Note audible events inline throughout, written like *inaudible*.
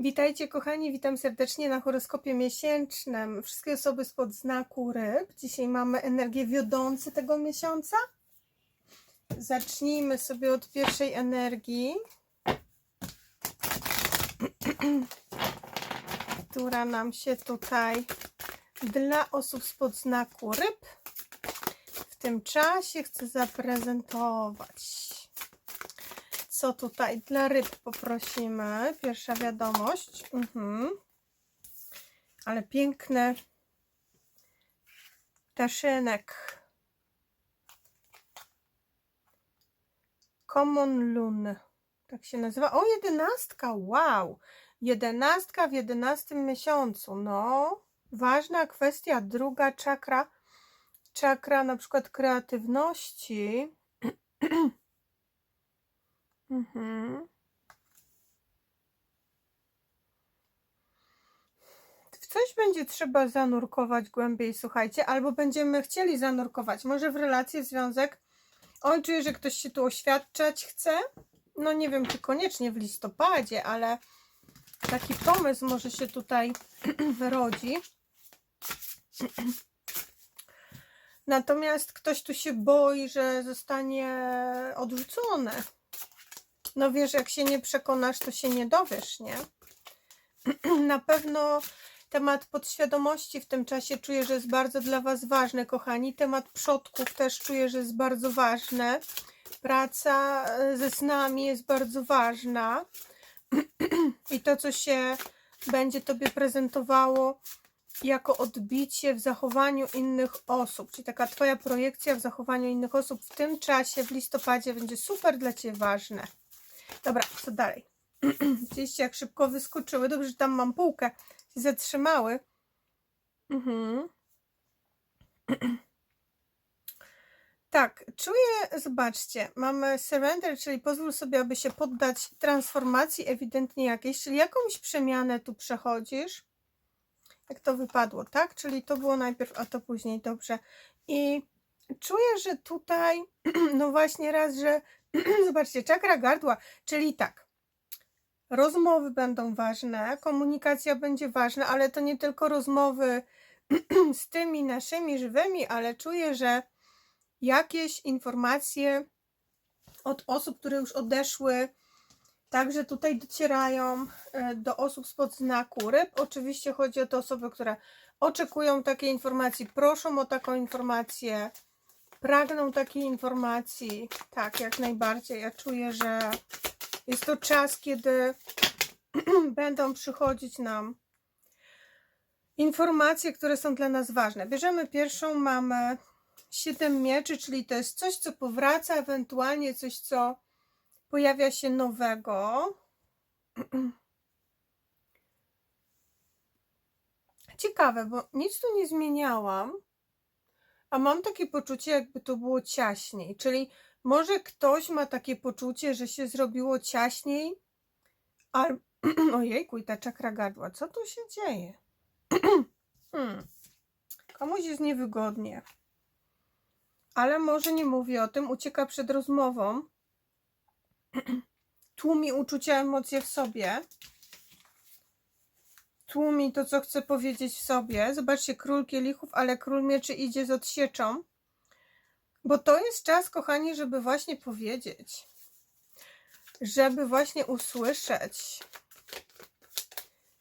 Witajcie kochani, witam serdecznie na horoskopie miesięcznym. Wszystkie osoby spod znaku ryb. Dzisiaj mamy energię wiodące tego miesiąca. Zacznijmy sobie od pierwszej energii, *clears throat* która nam się tutaj dla osób spod znaku ryb w tym czasie chcę zaprezentować co tutaj dla ryb poprosimy. Pierwsza wiadomość. Mhm. Ale piękny taszynek. Common Loon. Tak się nazywa. O, jedenastka. Wow. Jedenastka w jedenastym miesiącu. No, ważna kwestia. Druga czakra. Czakra na przykład kreatywności. *clears throat* Mhm. W coś będzie trzeba zanurkować głębiej, słuchajcie, albo będziemy chcieli zanurkować. Może w relację, związek. Oj, czuję, że ktoś się tu oświadczać chce. No nie wiem, czy koniecznie w listopadzie, ale taki pomysł może się tutaj *clears throat* wyrodzi. *clears throat* Natomiast ktoś tu się boi, że zostanie odrzucony. No wiesz, jak się nie przekonasz, to się nie dowiesz, nie? *clears throat* Na pewno temat podświadomości w tym czasie czuję, że jest bardzo dla Was ważny, kochani. Temat przodków też czuję, że jest bardzo ważny. Praca e, ze snami jest bardzo ważna. *clears throat* I to, co się będzie Tobie prezentowało jako odbicie w zachowaniu innych osób, czyli taka Twoja projekcja w zachowaniu innych osób w tym czasie, w listopadzie, będzie super dla Ciebie ważne. Dobra, co dalej? *clears throat* Widzieliście, jak szybko wyskoczyły. Dobrze, że tam mam półkę. Się zatrzymały. Mhm. *clears throat* Tak, czuję, zobaczcie, mamy surrender, czyli pozwól sobie, aby się poddać transformacji ewidentnie jakiejś, czyli jakąś przemianę tu przechodzisz. Jak to wypadło, tak? Czyli to było najpierw, a to później, dobrze. I czuję, że tutaj, *clears throat* no właśnie raz, że *clears throat* zobaczcie, czakra gardła, czyli tak, rozmowy będą ważne, komunikacja będzie ważna, ale to nie tylko rozmowy *clears throat* z tymi naszymi żywymi, ale czuję, że jakieś informacje od osób, które już odeszły, także tutaj docierają e, do osób spod znaku ryb. Oczywiście chodzi o te osoby, które oczekują takiej informacji, proszą o taką informację, pragną takiej informacji. Tak, jak najbardziej. Ja czuję, że jest to czas, kiedy *clears throat* będą przychodzić nam informacje, które są dla nas ważne. Bierzemy pierwszą, mamy 7 mieczy, czyli to jest coś, co powraca, ewentualnie coś, co pojawia się nowego. *clears throat* Ciekawe, bo nic tu nie zmieniałam, a mam takie poczucie, jakby to było ciaśniej. Czyli może ktoś ma takie poczucie, że się zrobiło ciaśniej, ale *clears throat* ojejku, i ta czakra gardła, co tu się dzieje? *clears throat* hmm. Komuś jest niewygodnie. Ale może nie mówi o tym, ucieka przed rozmową, *clears throat* tłumi uczucia, emocje w sobie, tłumi to, co chce powiedzieć w sobie. Zobaczcie, król kielichów, ale król mieczy idzie z odsieczą, bo to jest czas, kochani, żeby właśnie powiedzieć, żeby właśnie usłyszeć,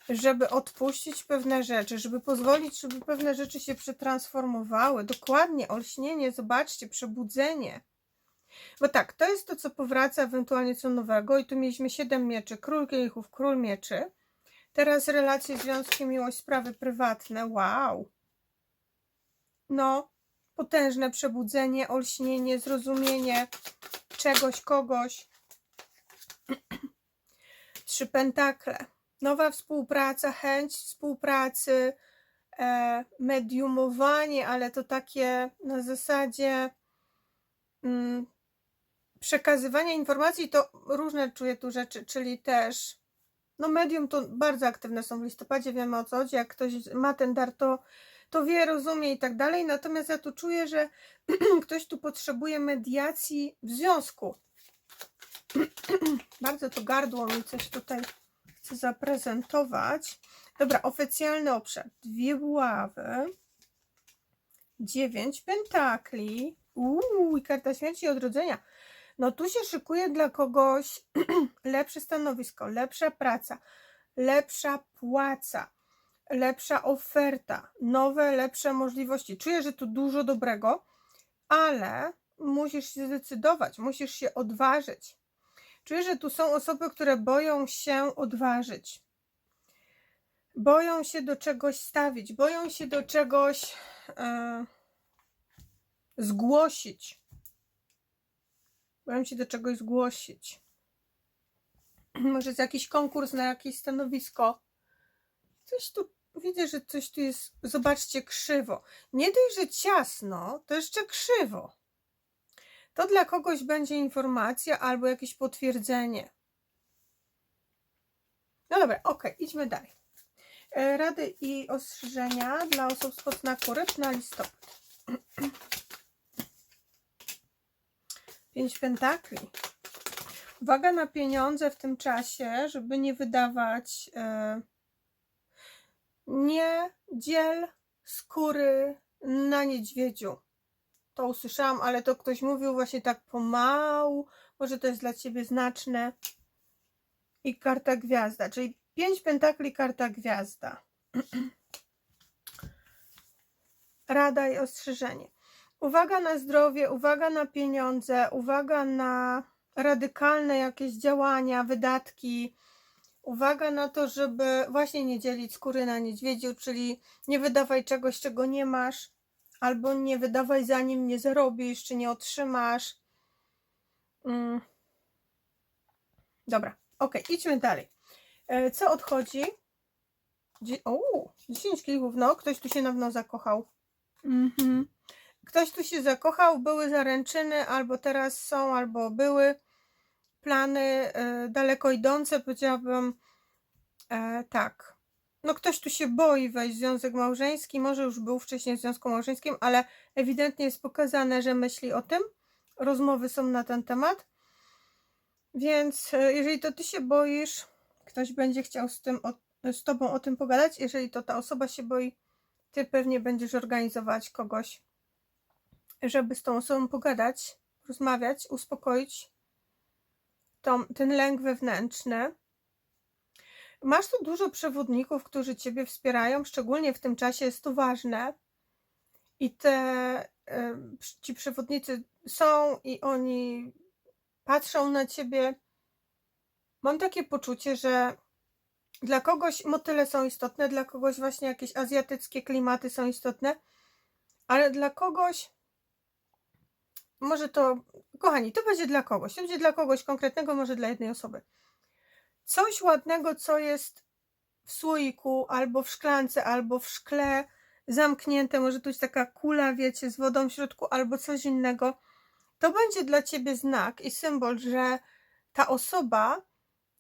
żeby odpuścić pewne rzeczy, żeby pozwolić, żeby pewne rzeczy się przetransformowały. Dokładnie, olśnienie, zobaczcie, przebudzenie. Bo tak, to jest to, co powraca, ewentualnie co nowego. I tu mieliśmy siedem mieczy, król kielichów, król mieczy. Teraz relacje, związki, miłość, sprawy prywatne. Wow. No, potężne przebudzenie, olśnienie, zrozumienie czegoś, kogoś. *clears throat* Trzy pentakle. Nowa współpraca, chęć współpracy, e, mediumowanie, ale to takie na zasadzie mm, przekazywania informacji, to różne czuję tu rzeczy, czyli też no medium to bardzo aktywne są w listopadzie, wiemy o co chodzi, jak ktoś ma ten dar, to, to wie, rozumie i tak dalej, natomiast ja tu czuję, że *clears throat* ktoś tu potrzebuje mediacji w związku. *clears throat* bardzo to gardło mi coś tutaj chcę zaprezentować. Dobra, oficjalny obszar. Dwie buławy. Dziewięć pentakli. Uuu, i karta śmierci i odrodzenia. No tu się szykuje dla kogoś *clears throat* lepsze stanowisko, lepsza praca, lepsza płaca, lepsza oferta, nowe, lepsze możliwości. Czuję, że tu dużo dobrego, ale musisz się zdecydować, musisz się odważyć. Czuję, że tu są osoby, które boją się odważyć. Boją się do czegoś stawić, boją się do czegoś e, zgłosić. Boją się do czegoś zgłosić. *clears throat* Może jest jakiś konkurs na jakieś stanowisko. Coś tu widzę, że coś tu jest. Zobaczcie, krzywo. Nie dość, że ciasno, to jeszcze krzywo. To dla kogoś będzie informacja albo jakieś potwierdzenie. No dobra, ok, idźmy dalej. E, Rady i ostrzeżenia dla osób z znaku ryb na listopad. *clears throat* Pięć pentakli. Uwaga na pieniądze w tym czasie, żeby nie wydawać. E, nie dziel skóry na niedźwiedziu. To usłyszałam, ale to ktoś mówił właśnie tak pomału. Może to jest dla ciebie znaczne. I karta gwiazda, czyli pięć pentakli, karta gwiazda. *clears throat* Rada i ostrzeżenie. Uwaga na zdrowie, uwaga na pieniądze, uwaga na radykalne jakieś działania, wydatki. Uwaga na to, żeby właśnie nie dzielić skóry na niedźwiedziu, czyli nie wydawaj czegoś, czego nie masz, albo nie wydawaj zanim nie zarobisz, czy nie otrzymasz. Mm. Dobra, ok, idźmy dalej. E, Co odchodzi? Dzie- O, 10 kielichów, no, ktoś tu się na pewno zakochał. Mhm. Ktoś tu się zakochał, były zaręczyny, albo teraz są, albo były plany e, daleko idące, powiedziałabym e, tak. No ktoś tu się boi wejść w związek małżeński, może już był wcześniej w związku małżeńskim, ale ewidentnie jest pokazane, że myśli o tym. Rozmowy są na ten temat. Więc e, jeżeli to ty się boisz, ktoś będzie chciał z, tym, z tobą o tym pogadać. Jeżeli to ta osoba się boi, ty pewnie będziesz organizować kogoś, żeby z tą osobą pogadać, rozmawiać, uspokoić tą, ten lęk wewnętrzny. Masz tu dużo przewodników, którzy Ciebie wspierają, szczególnie w tym czasie jest to ważne. I te, ci przewodnicy są i oni patrzą na Ciebie. Mam takie poczucie, że dla kogoś motyle są istotne, dla kogoś właśnie jakieś azjatyckie klimaty są istotne, ale dla kogoś może to, kochani, to będzie dla kogoś, to będzie dla kogoś konkretnego, może dla jednej osoby. Coś ładnego, co jest w słoiku, albo w szklance, albo w szkle zamknięte, może tu jest taka kula, wiecie, z wodą w środku, albo coś innego. To będzie dla ciebie znak i symbol, że ta osoba,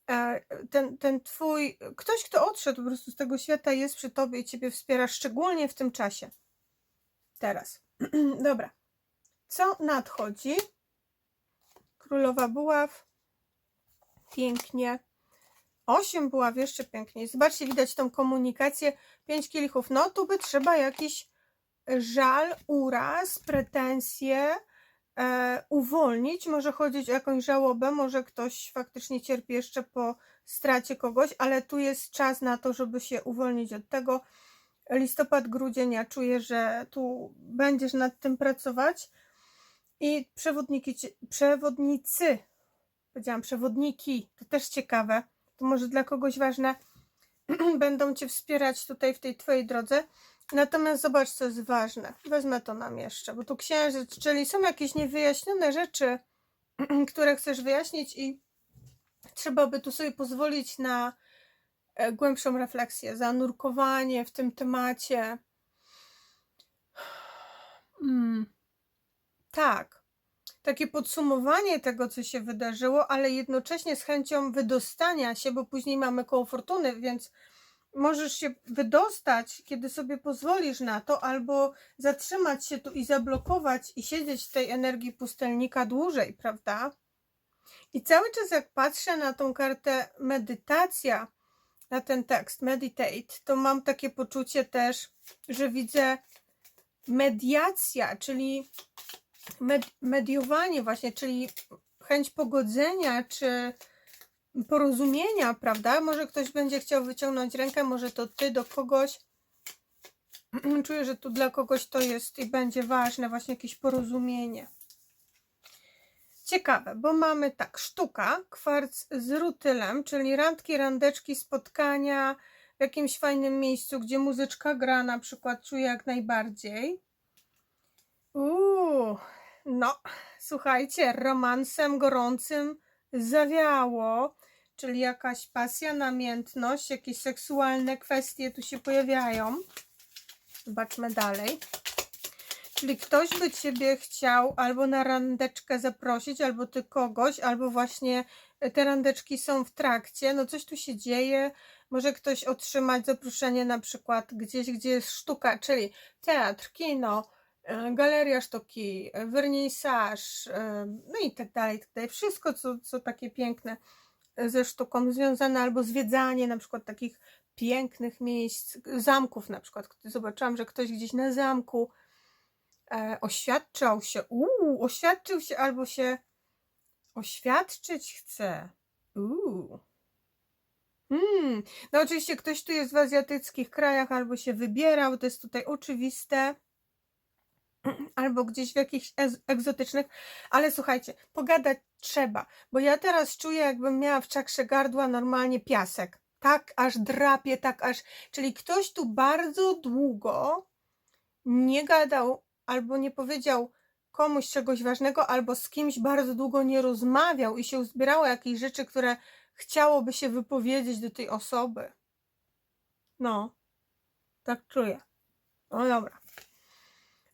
e, ten, ten twój, ktoś, kto odszedł po prostu z tego świata, jest przy tobie i ciebie wspiera, szczególnie w tym czasie. Teraz. *clears throat* Dobra. Co nadchodzi? Królowa buław. Pięknie. Osiem buław jeszcze piękniej. Zobaczcie, widać tą komunikację. Pięć kielichów. No tu by trzeba jakiś żal, uraz, pretensje e, uwolnić. Może chodzić o jakąś żałobę, może ktoś faktycznie cierpi jeszcze po stracie kogoś, ale tu jest czas na to, żeby się uwolnić od tego. Listopad, grudzień, ja czuję, że tu będziesz nad tym pracować. I przewodniki, przewodnicy, powiedziałam przewodniki, to też ciekawe, to może dla kogoś ważne, *clears throat* będą Cię wspierać tutaj w tej Twojej drodze. Natomiast zobacz, co jest ważne. Wezmę to nam jeszcze, bo tu księżyc, czyli są jakieś niewyjaśnione rzeczy, *clears throat* które chcesz wyjaśnić i trzeba by tu sobie pozwolić na e, głębszą refleksję, zanurkowanie w tym temacie. *sighs* Hmm tak, takie podsumowanie tego, co się wydarzyło, ale jednocześnie z chęcią wydostania się, bo później mamy koło fortuny, więc możesz się wydostać, kiedy sobie pozwolisz na to, albo zatrzymać się tu i zablokować i siedzieć w tej energii pustelnika dłużej, prawda? I cały czas, jak patrzę na tą kartę medytacja, na ten tekst, meditate, to mam takie poczucie też, że widzę mediacja, czyli med mediowanie właśnie, czyli chęć pogodzenia, czy porozumienia, prawda? Może ktoś będzie chciał wyciągnąć rękę, może to ty do kogoś. *clears throat* Czuję, że tu dla kogoś to jest i będzie ważne, właśnie jakieś porozumienie. Ciekawe, bo mamy tak, sztuka, kwarc z rutylem, czyli randki, randeczki, spotkania w jakimś fajnym miejscu, gdzie muzyczka gra, na przykład czuję jak najbardziej. Uuu, no, słuchajcie, romansem gorącym zawiało, czyli jakaś pasja, namiętność, jakieś seksualne kwestie tu się pojawiają. Zobaczmy dalej. Czyli ktoś by Ciebie chciał albo na randeczkę zaprosić, albo Ty kogoś, albo właśnie te randeczki są w trakcie, no coś tu się dzieje, może ktoś otrzymać zaproszenie na przykład gdzieś, gdzie jest sztuka, czyli teatr, kino, galeria sztuki, e, wernisaż, e, no i tak dalej, tak dalej. Wszystko, co, co takie piękne ze sztuką związane, albo zwiedzanie na przykład takich pięknych miejsc, zamków na przykład. Zobaczyłam, że ktoś gdzieś na zamku e, oświadczał się, uuu, oświadczył się albo się oświadczyć chce. Uuu. Hmm. No oczywiście ktoś tu jest w azjatyckich krajach albo się wybierał, to jest tutaj oczywiste. *clears throat* Albo gdzieś w jakichś egzotycznych, ale słuchajcie, pogadać trzeba, bo ja teraz czuję, jakbym miała w czakrze gardła normalnie piasek. Tak aż drapie, tak aż. Czyli ktoś tu bardzo długo nie gadał albo nie powiedział komuś czegoś ważnego, albo z kimś bardzo długo nie rozmawiał i się uzbierało jakieś rzeczy, które chciałoby się wypowiedzieć do tej osoby. No, tak czuję. No dobra.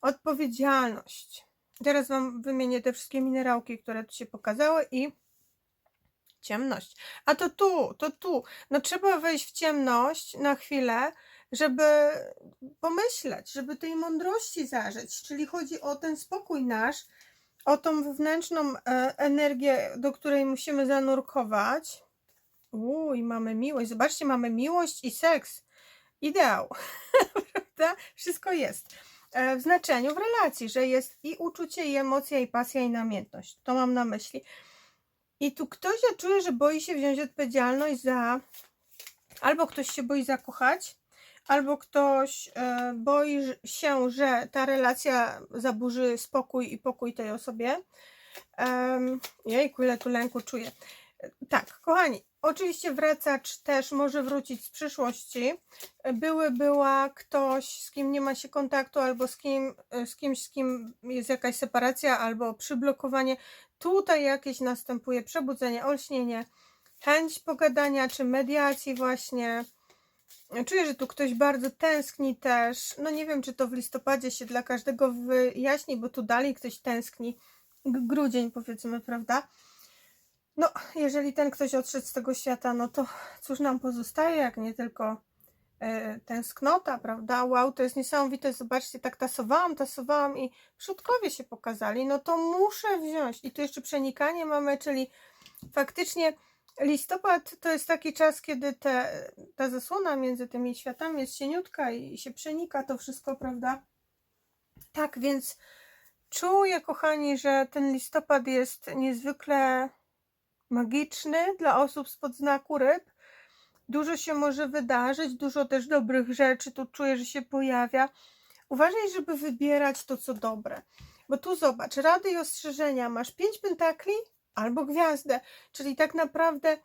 Odpowiedzialność. Teraz Wam wymienię te wszystkie minerałki, które tu się pokazały i ciemność. A to tu, to tu. No trzeba wejść w ciemność na chwilę, żeby pomyśleć, żeby tej mądrości zażyć. Czyli chodzi o ten spokój nasz, o tą wewnętrzną e, energię, do której musimy zanurkować. I mamy miłość. Zobaczcie, mamy miłość i seks. Ideał. *laughs* Prawda? Wszystko jest. E, w znaczeniu, w relacji, że jest i uczucie, i emocja, i pasja, i namiętność. To mam na myśli. I tu ktoś, ja czuję, że boi się wziąć odpowiedzialność za. Albo ktoś się boi zakochać, albo ktoś e, boi się, że ta relacja zaburzy spokój i pokój tej osobie. Um, jejku, ile tu lęku czuję. Tak, kochani, oczywiście wracacz też może wrócić z przyszłości. Były, była ktoś, z kim nie ma się kontaktu, albo z, kim, z kimś, z kim jest jakaś separacja, albo przyblokowanie. Tutaj jakieś następuje przebudzenie, olśnienie, chęć pogadania czy mediacji właśnie. Czuję, że tu ktoś bardzo tęskni też. No nie wiem, czy to w listopadzie się dla każdego wyjaśni, bo tu dalej ktoś tęskni. Grudzień powiedzmy, prawda? No, jeżeli ten ktoś odszedł z tego świata, no to cóż nam pozostaje, jak nie tylko e, tęsknota, prawda? Wow, to jest niesamowite. Zobaczcie, tak tasowałam, tasowałam i przodkowie się pokazali. No to muszę wziąć. I tu jeszcze przenikanie mamy, czyli faktycznie listopad to jest taki czas, kiedy te, ta zasłona między tymi światami jest cieniutka i się przenika to wszystko, prawda? Tak, więc czuję, kochani, że ten listopad jest niezwykle magiczny dla osób spod znaku ryb. Dużo się może wydarzyć, dużo też dobrych rzeczy tu czuję, że się pojawia. Uważaj, żeby wybierać to, co dobre. Bo tu zobacz, rady i ostrzeżenia. Masz pięć pentakli albo gwiazdę. Czyli tak naprawdę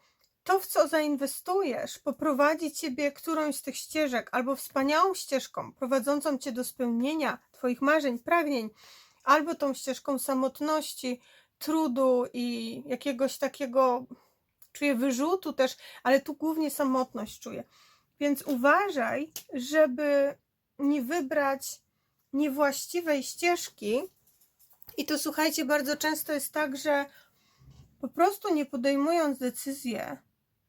to, w co zainwestujesz, poprowadzi ciebie którąś z tych ścieżek, albo wspaniałą ścieżką, prowadzącą cię do spełnienia Twoich marzeń, pragnień, albo tą ścieżką samotności, trudu i jakiegoś takiego, czuję wyrzutu też, ale tu głównie samotność czuję. Więc uważaj, żeby nie wybrać niewłaściwej ścieżki. I to słuchajcie, bardzo często jest tak, że po prostu nie podejmując decyzji,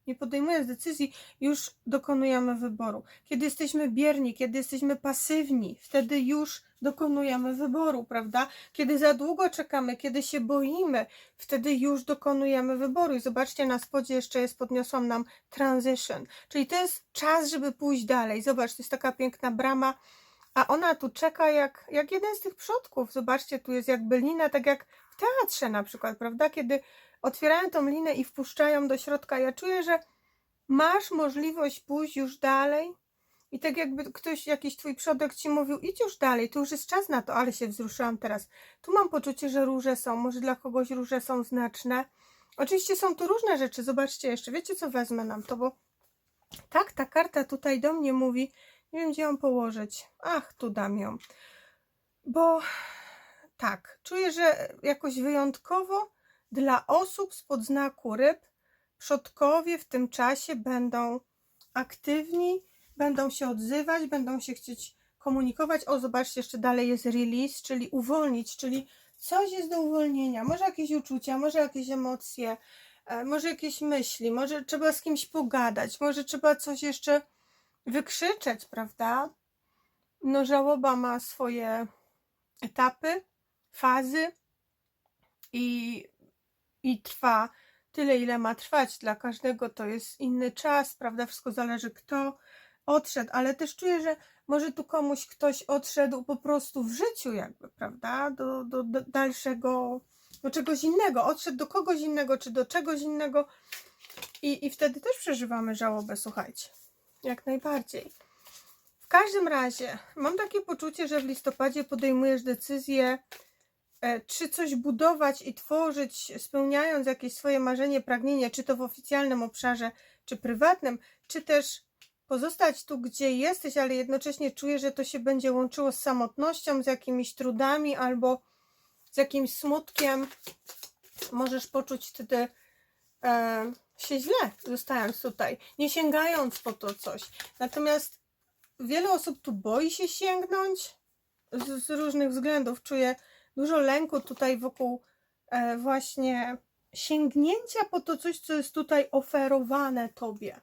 nie podejmując decyzji, już dokonujemy wyboru. Kiedy jesteśmy bierni, kiedy jesteśmy pasywni, wtedy już dokonujemy wyboru, prawda? Kiedy za długo czekamy, kiedy się boimy, wtedy już dokonujemy wyboru. I zobaczcie, na spodzie jeszcze jest, podniosłam nam transition, czyli to jest czas, żeby pójść dalej. Zobacz, to jest taka piękna brama, a ona tu czeka jak, jak jeden z tych przodków. Zobaczcie, tu jest jakby lina, tak jak w teatrze na przykład, prawda? Kiedy otwierają tą linę i wpuszczają do środka, ja czuję, że masz możliwość pójść już dalej. I tak jakby ktoś, jakiś twój przodek ci mówił, idź już dalej, to już jest czas na to, ale się wzruszyłam teraz. Tu mam poczucie, że róże są, może dla kogoś róże są znaczne. Oczywiście są tu różne rzeczy, zobaczcie jeszcze, wiecie co wezmę nam to, bo tak, ta karta tutaj do mnie mówi, nie wiem gdzie ją położyć, ach, tu dam ją, bo tak, czuję, że jakoś wyjątkowo dla osób spod znaku ryb przodkowie w tym czasie będą aktywni, będą się odzywać, będą się chcieć komunikować. O, zobaczcie, jeszcze dalej jest release, czyli uwolnić, czyli coś jest do uwolnienia. Może jakieś uczucia, może jakieś emocje, e, może jakieś myśli, może trzeba z kimś pogadać, może trzeba coś jeszcze wykrzyczeć, prawda? No, żałoba ma swoje etapy, fazy i, i trwa tyle, ile ma trwać. Dla każdego to jest inny czas, prawda? Wszystko zależy, kto odszedł, ale też czuję, że może tu komuś ktoś odszedł po prostu w życiu, jakby, prawda? Do, do, do dalszego, do czegoś innego. Odszedł do kogoś innego, czy do czegoś innego. I, I wtedy też przeżywamy żałobę, słuchajcie. Jak najbardziej. W każdym razie, mam takie poczucie, że w listopadzie podejmujesz decyzję, e, czy coś budować i tworzyć, spełniając jakieś swoje marzenie, pragnienie, czy to w oficjalnym obszarze, czy prywatnym, czy też pozostać tu, gdzie jesteś, ale jednocześnie czuję, że to się będzie łączyło z samotnością, z jakimiś trudami albo z jakimś smutkiem. Możesz poczuć wtedy e, się źle, zostając tutaj, nie sięgając po to coś. Natomiast wiele osób tu boi się sięgnąć z, z różnych względów. Czuję dużo lęku tutaj wokół e, właśnie sięgnięcia po to coś, co jest tutaj oferowane tobie.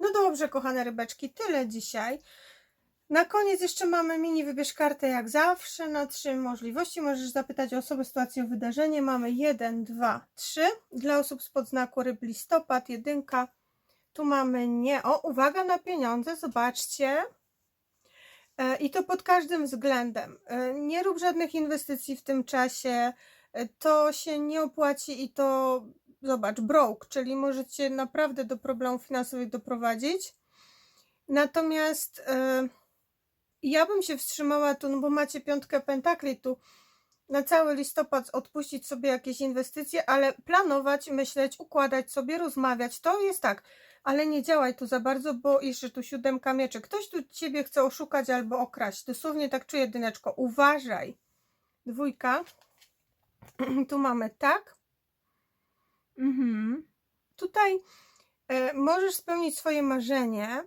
No dobrze, kochane rybeczki, tyle dzisiaj. Na koniec jeszcze mamy mini wybierz kartę jak zawsze na trzy możliwości. Możesz zapytać o osobę, sytuację, o wydarzenie. Mamy jeden, dwa, trzy. Dla osób spod znaku ryb listopad, jedynka. Tu mamy nie. O, uwaga na pieniądze, zobaczcie. E, I to pod każdym względem. E, Nie rób żadnych inwestycji w tym czasie. E, To się nie opłaci i to zobacz, broke, czyli możecie naprawdę do problemów finansowych doprowadzić. Natomiast e, ja bym się wstrzymała tu, no bo macie piątkę pentakli tu na cały listopad odpuścić sobie jakieś inwestycje, ale planować, myśleć, układać sobie, rozmawiać. To jest tak, ale nie działaj tu za bardzo, bo jeszcze tu siódemka mieczy. Ktoś tu ciebie chce oszukać albo okraść. Dosłownie tak czuję, Dyneczko. Uważaj. Dwójka. *clears throat* tu mamy tak. Mhm. Tutaj e, możesz spełnić swoje marzenie,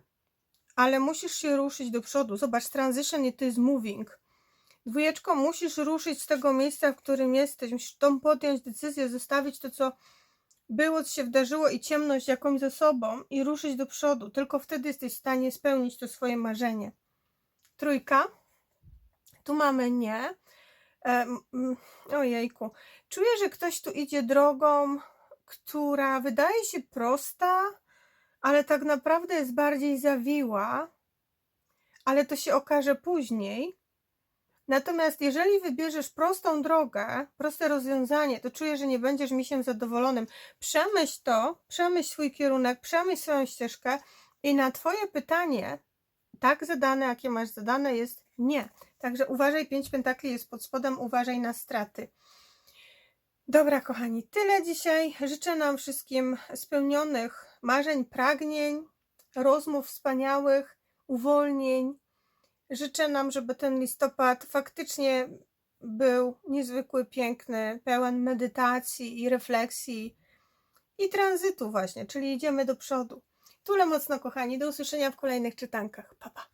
ale musisz się ruszyć do przodu. Zobacz, transition i to jest moving. Dwójeczko, musisz ruszyć z tego miejsca, w którym jesteś. Musisz tą podjąć decyzję, zostawić to, co było, co się wydarzyło i ciemność jakąś ze sobą i ruszyć do przodu. Tylko wtedy jesteś w stanie spełnić to swoje marzenie. Trójka. Tu mamy nie. E, ojejku. Czuję, że ktoś tu idzie drogą, która wydaje się prosta, ale tak naprawdę jest bardziej zawiła, ale to się okaże później. Natomiast jeżeli wybierzesz prostą drogę, proste rozwiązanie, to czuję, że nie będziesz misiem zadowolonym. Przemyśl to, przemyśl swój kierunek, przemyśl swoją ścieżkę i na Twoje pytanie, tak zadane, jakie masz zadane, jest nie. Także uważaj, pięć pentakli jest pod spodem, uważaj na straty. Dobra, kochani, tyle dzisiaj. Życzę nam wszystkim spełnionych marzeń, pragnień, rozmów wspaniałych, uwolnień. Życzę nam, żeby ten listopad faktycznie był niezwykły, piękny, pełen medytacji i refleksji i tranzytu właśnie, czyli idziemy do przodu. Tyle mocno, kochani. Do usłyszenia w kolejnych czytankach. Pa, pa.